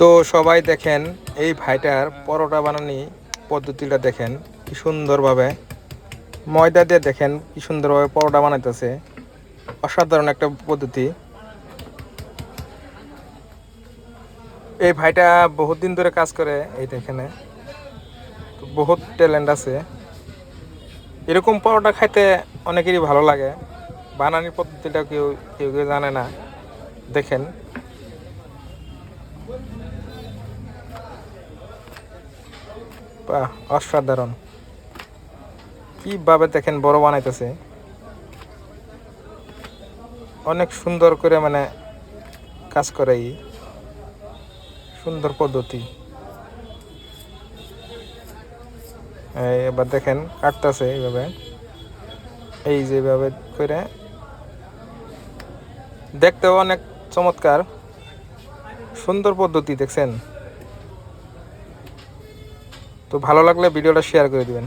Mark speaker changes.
Speaker 1: তো সবাই দেখেন, এই ভাইটার পরোটা বানানি পদ্ধতিটা দেখেন, কি সুন্দরভাবে। ময়দা দিয়ে দেখেন, কি সুন্দরভাবে পরোটা বানাইতেছে। অসাধারণ একটা পদ্ধতি। এই ভাইটা বহুত দিন ধরে কাজ করে এই এখানে। বহুত ট্যালেন্ট আছে। এরকম পরোটা খাইতে অনেকেরই ভালো লাগে। বানানির পদ্ধতিটা কেউ কেউ কেউ জানে না। দেখেন অসাধারণ। কীভাবে দেখেন বড় বানাইতেছে। অনেক সুন্দর করে মানে কাজ করে সুন্দর পদ্ধতি। এবার দেখেন কাটতেছে এইভাবে। এই যেভাবে করে। দেখতেও অনেক চমৎকার। সুন্দর পদ্ধতি, দেখছেন? তো ভালো লাগলে ভিডিওটা শেয়ার করে দিবেন।